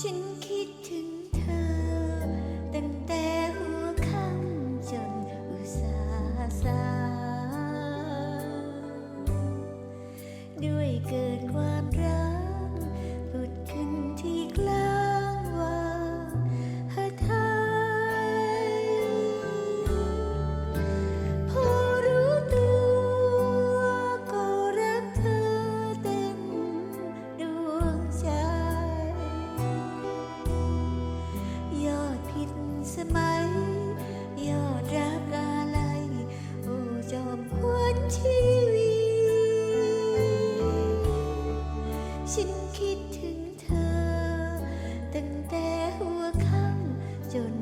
ฉันคิดถึงเธอตั้งแต่ ฉันคิดถึงเธอ ตั้งแต่หัวค่ำจน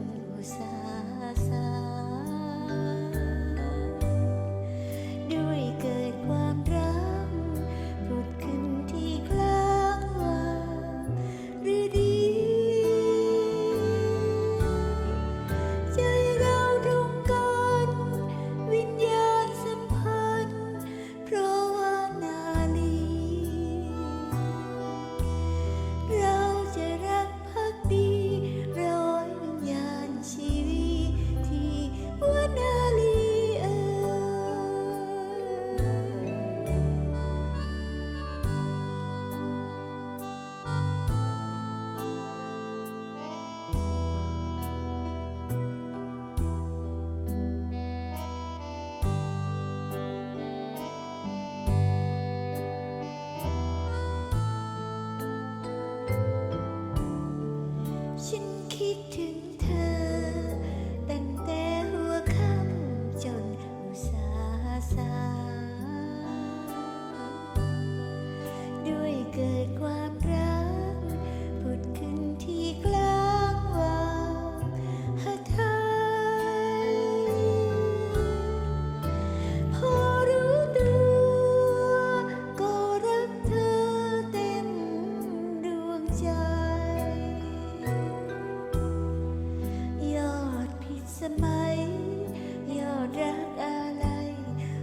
เกิดความรักผุดขึ้นที่กลางวางหาทายพอรู้ตัวก็รักเธอเต็มดวงใจ ยอดผิดสมัย ยอดรักอะไร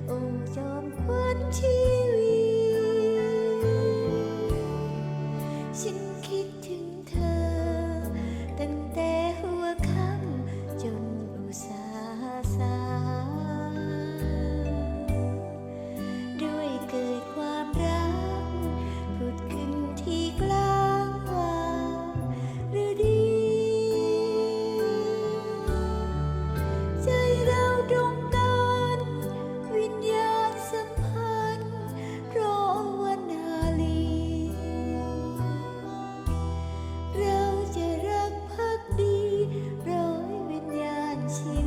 โอ้จอมควันชี สิ่ 情。